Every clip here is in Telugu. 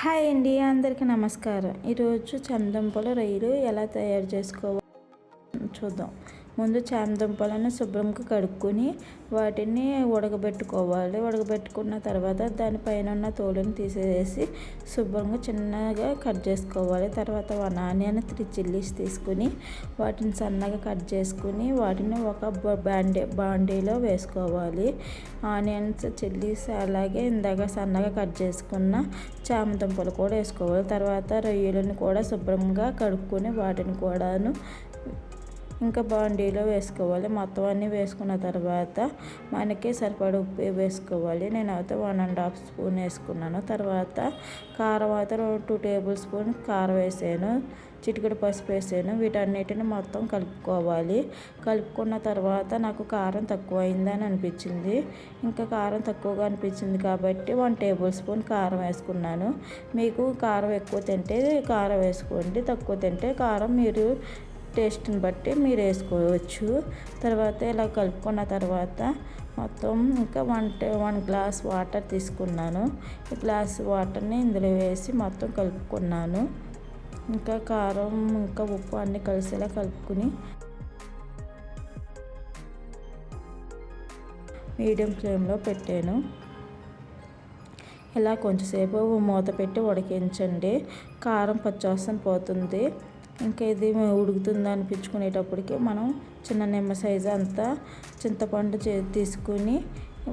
హాయ్ అండి అందరికీ నమస్కారం. ఈరోజు చందంపుల రొయ్యలు ఎలా తయారు చేసుకోవాలి? చూద్దాం. ముందు చామదుంపలను శుభ్రంగా కడుక్కొని వాటిని ఉడకబెట్టుకోవాలి. ఉడకబెట్టుకున్న తర్వాత దానిపైన ఉన్న తోలుని తీసేసి శుభ్రంగా చిన్నగా కట్ చేసుకోవాలి. తర్వాత వన్ ఆనియన్ త్రీ చిల్లీస్ తీసుకుని వాటిని సన్నగా కట్ చేసుకుని వాటిని ఒక బాండీ బాండీలో వేసుకోవాలి. ఆనియన్స్ చిల్లీస్ అలాగే ఇందాక సన్నగా కట్ చేసుకున్న చామదుంపలు కూడా వేసుకోవాలి. తర్వాత రొయ్యలను కూడా శుభ్రంగా కడుక్కొని వాటిని కూడాను ఇంకా బాండీలో వేసుకోవాలి. మొత్తం అన్నీ వేసుకున్న తర్వాత మనకి సరిపడ ఉప్పు వేసుకోవాలి. నేను అయితే వన్ అండ్ హాఫ్ స్పూన్ వేసుకున్నాను. తర్వాత కారం అయితే టూ టేబుల్ స్పూన్ కారం వేసాను. చిటికెడు పసుపు వేసాను. వీటన్నిటిని మొత్తం కలుపుకోవాలి. కలుపుకున్న తర్వాత నాకు కారం తక్కువ అయిందని అనిపించింది. ఇంకా కారం తక్కువగా అనిపించింది కాబట్టి వన్ టేబుల్ స్పూన్ కారం వేసుకున్నాను. మీకు కారం ఎక్కువ తింటే కారం వేసుకోండి. తక్కువ తింటే కారం మీరు టేస్ట్ని బట్టి మీరు వేసుకోవచ్చు. తర్వాత ఇలా కలుపుకున్న తర్వాత మొత్తం ఇంకా వన్ వన్ గ్లాస్ వాటర్ తీసుకున్నాను. ఈ గ్లాస్ వాటర్ని ఇందులో వేసి మొత్తం కలుపుకున్నాను. ఇంకా కారం ఇంకా ఉప్పు అన్నీ కలిసేలా కలుపుకుని మీడియం ఫ్లేమ్లో పెట్టాను. ఇలా కొంచెంసేపు మూత పెట్టి ఉడికించండి. కారం పచ్చివాసన పోతుంది. ఇంకా ఇది ఉడుకుతుంది అనిపించుకునేటప్పటికి మనం చిన్న నిమ్మ సైజు అంతా చింతపండు తీసుకుని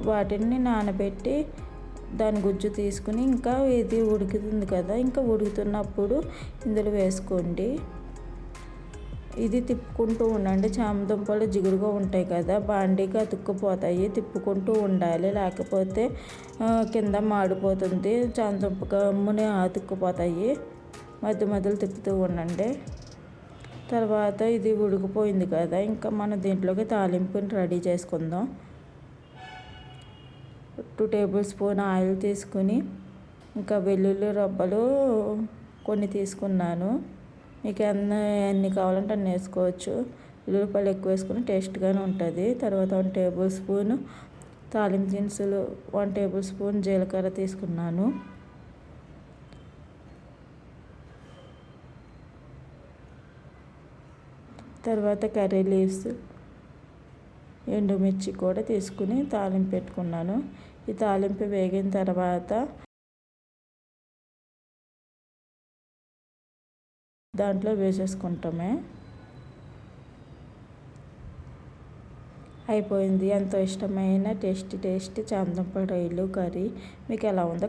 వాటిని నానబెట్టి దాని గుజ్జు తీసుకుని ఇంకా ఇది ఉడుకుతుంది కదా ఇంకా ఉడుకుతున్నప్పుడు ఇందులో వేసుకోండి. ఇది తిప్పుకుంటూ ఉండండి. చామదుంపలు జిగురుగా ఉంటాయి కదా బాండీగా అతుక్కుపోతాయి. తిప్పుకుంటూ ఉండాలి. లేకపోతే కింద మాడిపోతుంది. చామదుంప గమ్ముని అతుక్కుపోతాయి. మధ్య మధ్యలో తిప్పుతూ ఉండండి. తర్వాత ఇది ఉడికిపోయింది కదా ఇంకా మనం దీంట్లోకి తాలింపుని రెడీ చేసుకుందాం. టూ టేబుల్ స్పూన్ ఆయిల్ తీసుకుని ఇంకా వెల్లుల్లి రబ్బలు కొన్ని తీసుకున్నాను. మీకు ఎన్ని ఎన్ని కావాలంటే అన్ని వేసుకోవచ్చు. వెల్లుల్లిపాయలు ఎక్కువ వేసుకుని టేస్ట్గానే ఉంటుంది. తర్వాత వన్ టేబుల్ స్పూన్ తాలింపు దినుసులు వన్ టేబుల్ స్పూన్ జీలకర్ర తీసుకున్నాను. తర్వాత కర్రీ లీవ్స్ ఎండుమిర్చి కూడా తీసుకుని తాలింపు పెట్టుకున్నాను. ఈ తాలింపు వేగిన తర్వాత దాంట్లో వేసేసుకుంటామే. అయిపోయింది. ఎంతో ఇష్టమైన టేస్టీ టేస్టీ చామదుంపల ఇల్లు కర్రీ. మీకు ఎలా ఉందో